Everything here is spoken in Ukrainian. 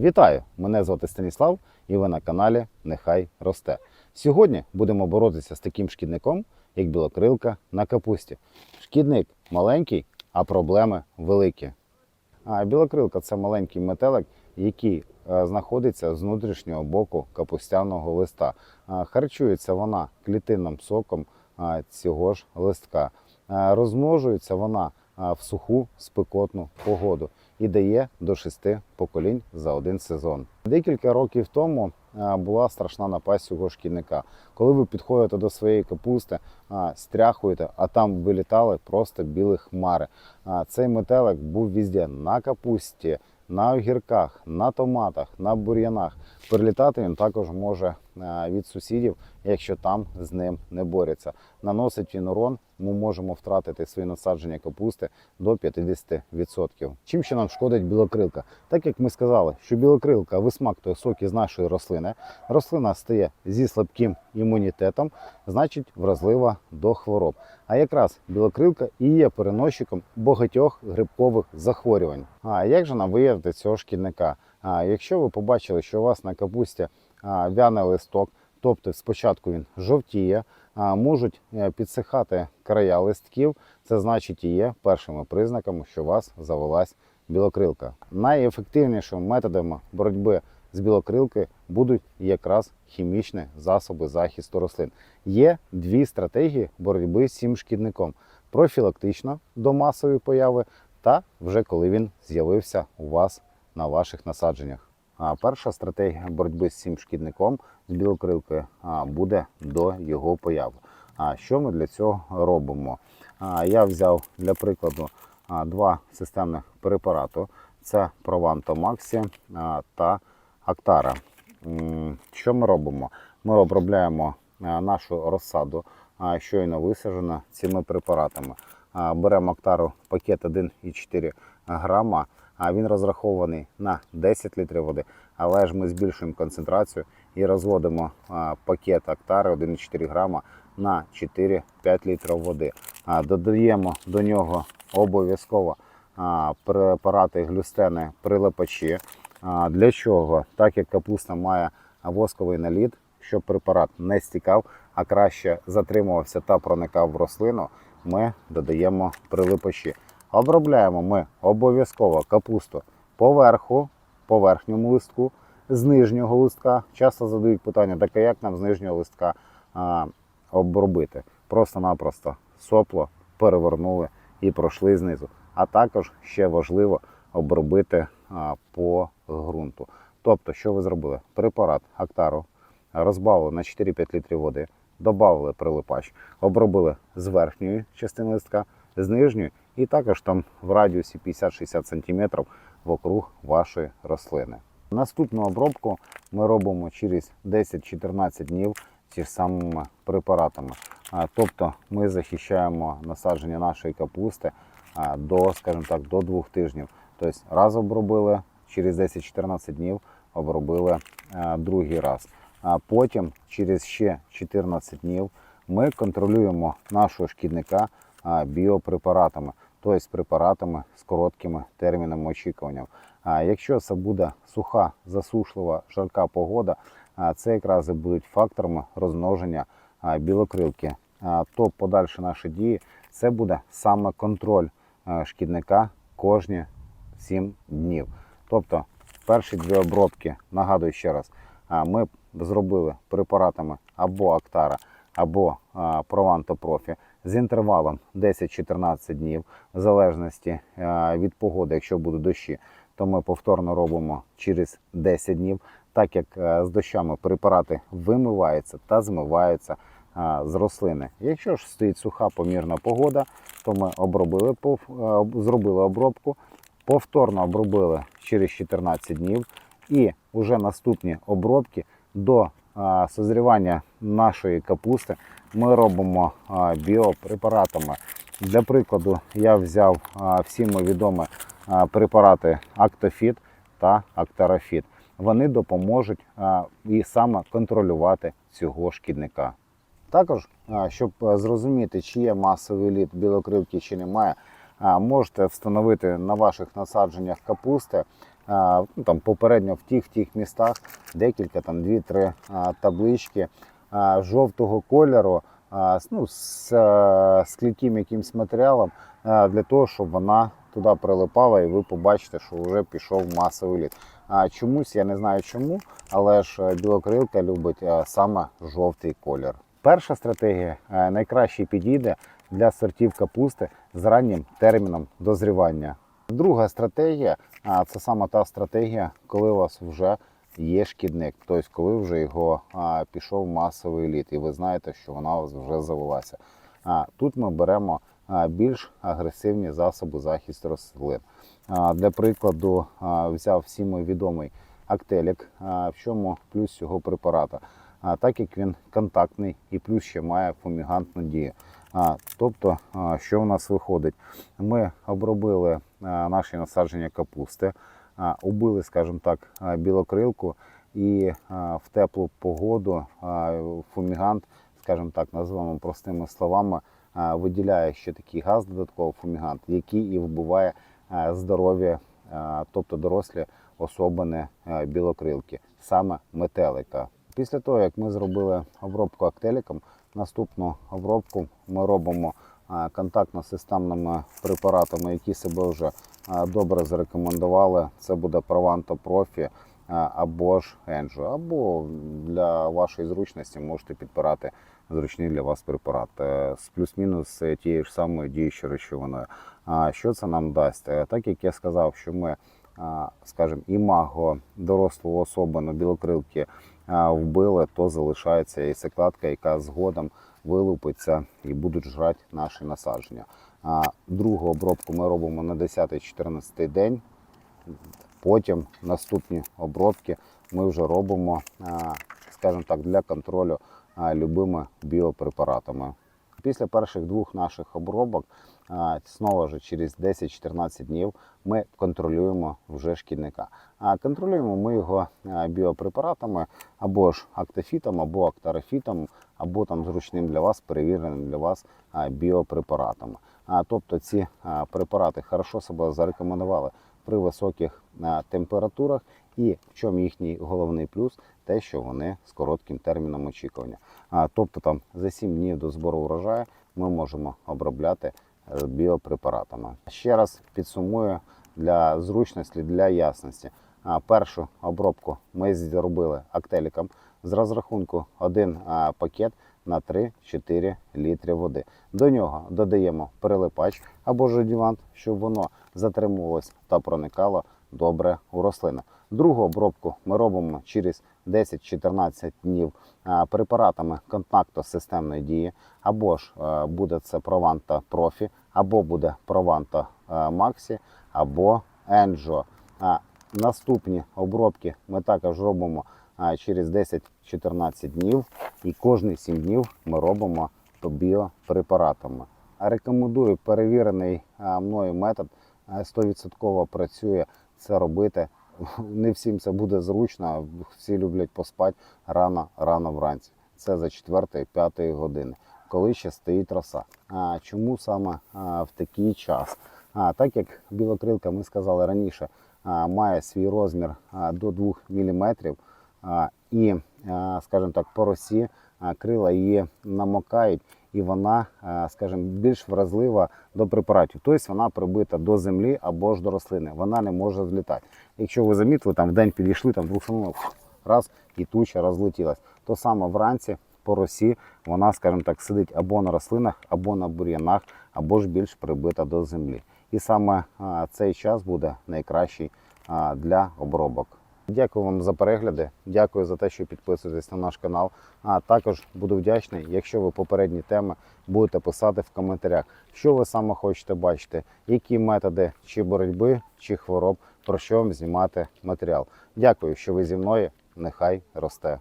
Вітаю! Мене звати Станіслав і ви на каналі Нехай росте. Сьогодні будемо боротися з таким шкідником, як білокрилка на капусті. Шкідник маленький, а проблеми великі. А білокрилка це маленький метелик, який е, знаходиться з внутрішнього боку капустяного листа. Харчується вона клітинним соком цього ж листка. Розмножується вона в суху спекотну погоду і дає до шести поколінь за один сезон. Декілька років тому була страшна напасть цього шкідника. Коли ви підходите до своєї капусти, стряхуєте, а там вилітали просто білі хмари. Цей метелик був везде на капусті, на огірках, на томатах, на бур'янах. Прилітати він також може від сусідів, якщо там з ним не борються. Наносить він урон, ми можемо втратити свої насадження капусти до 50%. Чим ще нам шкодить білокрилка? Так як ми сказали, що білокрилка висмактує соки з нашої рослини, рослина стає зі слабким імунітетом, значить вразлива до хвороб. А якраз білокрилка і є переносчиком багатьох грибкових захворювань. А як же нам виявити цього шкідника? А якщо ви побачили, що у вас на капусті вяне листок, тобто спочатку він жовтіє, можуть е, підсихати края листків, це значить і є першими признаками, що у вас завелась білокрилка. Найефективнішими методами боротьби з білокрилкою будуть якраз хімічні засоби захисту рослин. Є дві стратегії боротьби з цим шкідником: профілактично до масової появи та вже коли він з'явився у вас на ваших насадженнях. Перша стратегія боротьби з цим шкідником з білокрилкою буде до його появи. А що ми для цього робимо? Я взяв для прикладу два системних препарати: це Прованто Максі та Актара. Що ми робимо? Ми обробляємо нашу розсаду, щойно висаджена цими препаратами. Беремо Актару пакет 1,4 грама. А він розрахований на 10 літрів води, але ж ми збільшуємо концентрацію і розводимо пакет Актари 1,4 грама на 4-5 літрів води. Додаємо до нього обов'язково препарати глюстени прилипачі. Для чого? Так як капуста має восковий наліт, щоб препарат не стікав, а краще затримувався та проникав в рослину, ми додаємо прилипачі. Обробляємо ми обов'язково капусту поверху, по верхньому листку, з нижнього листка. Часто задають питання, так як нам з нижнього листка а, обробити? Просто-напросто сопло перевернули і пройшли знизу. А також ще важливо обробити а, по ґрунту. Тобто, що ви зробили? Препарат Актару розбавили на 4-5 літрів води, додали прилипач, обробили з верхньої частини листка, з нижньої, і також там в радіусі 50-60 см вокруг вашої рослини. Наступну обробку ми робимо через 10-14 днів ці ж самими препаратами. Тобто ми захищаємо насадження нашої капусти до, скажімо так, до двох тижнів. Тобто раз обробили, через 10-14 днів обробили другий раз. А потім, через ще 14 днів, ми контролюємо нашого шкідника а, біопрепаратами, тобто препаратами з короткими термінами очікування. А якщо це буде суха, засушлива, жарка погода, це якраз і будуть факторами розмноження білокрилки. То подальші наші дії це буде саме контроль шкідника кожні 7 днів. Тобто перші дві обробки, нагадую ще раз, ми зробили препаратами або Актара, або а, Прованто Профі з інтервалом 10-14 днів, в залежності від погоди, якщо будуть дощі, то ми повторно робимо через 10 днів, так як е, з дощами препарати вимиваються та змиваються з рослини. Якщо ж стоїть суха помірна погода, то ми обробили, е, зробили обробку, повторно обробили через 14 днів, і вже наступні обробки до созрівання нашої капусти ми робимо біопрепаратами. Для прикладу, я взяв а, всім відомі препарати Актофіт та Актарофіт. Вони допоможуть і саме контролювати цього шкідника. Також, щоб зрозуміти, чи є масовий лід білокривки чи немає, можете встановити на ваших насадженнях капусти ну, там, попередньо в тих тих містах декілька там дві-три а, таблички а, жовтого кольору ну, з, з якимсь матеріалом для того, щоб вона туди прилипала, і ви побачите, що вже пішов масовий літ. А чомусь я не знаю чому, але ж е, білокрилка любить е, саме жовтий колір. Перша стратегія е, найкраще підійде для сортів капусти з раннім терміном дозрівання. Друга стратегія це саме та стратегія, коли у вас вже є шкідник, тобто коли вже його а, пішов масовий літ, і ви знаєте, що вона вже завелася. А, тут ми беремо а, більш агресивні засоби захисту рослин. А, Для прикладу, а, взяв всім відомий актелік, а, в чому плюс цього препарата. А, Так як він контактний і плюс ще має фумігантну дію. А, Тобто, а, що в нас виходить? Ми обробили а, наші насадження капусти, убили, скажімо так, білокрилку і в теплу погоду фумігант, скажімо так, називаємо простими словами, виділяє ще такий газ додатково фумігант, який і вбиває здоров'я, тобто дорослі особини білокрилки, саме метелика. Після того, як ми зробили обробку актеліком, наступну обробку ми робимо контактно-системними препаратами, які себе вже добре зарекомендували. Це буде Provanto Profi або ж Enjo, або для вашої зручності можете підбирати зручний для вас препарат е, з плюс-мінус тією ж самою діючою речовиною. А що це нам дасть? Е, Так як я сказав, що ми, скажімо, імаго дорослого особину білокрилки а, вбили, то залишається і яка згодом вилупиться і будуть жрати наші насадження. Другу обробку ми робимо на 10-14 день. Потім наступні обробки ми вже робимо, скажімо так, для контролю любими біопрепаратами. Після перших двох наших обробок, знову ж через 10-14 днів, ми контролюємо вже шкідника. А контролюємо ми його біопрепаратами або ж актофітом, або актарофітом, або там зручним для вас, перевіреним для вас біопрепаратами. А, тобто ці а, препарати хорошо себе зарекомендували при високих температурах, і в чому їхній головний плюс, те, що вони з коротким терміном очікування. А, тобто там за 7 днів до збору врожаю ми можемо обробляти е, біопрепаратами. Ще раз підсумую для зручності, для ясності. Першу обробку ми зробили актеліком з розрахунку один пакет на 3-4 літри води. До нього додаємо перелипач або ж адювант, щоб воно затримувалось та проникало добре у рослину. Другу обробку ми робимо через 10-14 днів препаратами контактно-системної дії, або ж е, буде це Provanto Profi, або буде Provanto е, Maxi, або. А, Наступні обробки ми також робимо через 10-14 днів, і кожні 7 днів ми робимо біопрепаратами. Рекомендую перевірений мною метод, а, 100% працює це робити. Не всім це буде зручно, всі люблять поспати рано, рано вранці. Це за 4-5 години, коли ще стоїть роса. А чому саме а, в такий час? А, так як білокрилка, ми сказали раніше, а, має свій розмір а, до 2 мм, а, і, а, скажімо так, по росі а, крила її намокають, і вона, а, скажімо, більш вразлива до препаратів. Тобто вона прибита до землі або ж до рослини. Вона не може злітати. Якщо ви замітили, там в день підійшли, там самому раз і туча розлетілась. То саме вранці по росі вона, скажімо так, сидить або на рослинах, або на бур'янах, або ж більш прибита до землі. І саме цей час буде найкращий для обробок. Дякую вам за перегляди. Дякую за те, що підписуєтесь на наш канал. А також буду вдячний, якщо ви попередні теми будете писати в коментарях, що ви саме хочете бачити, які методи чи боротьби, чи хвороб, про що вам знімати матеріал. Дякую, що ви зі мною. Нехай росте.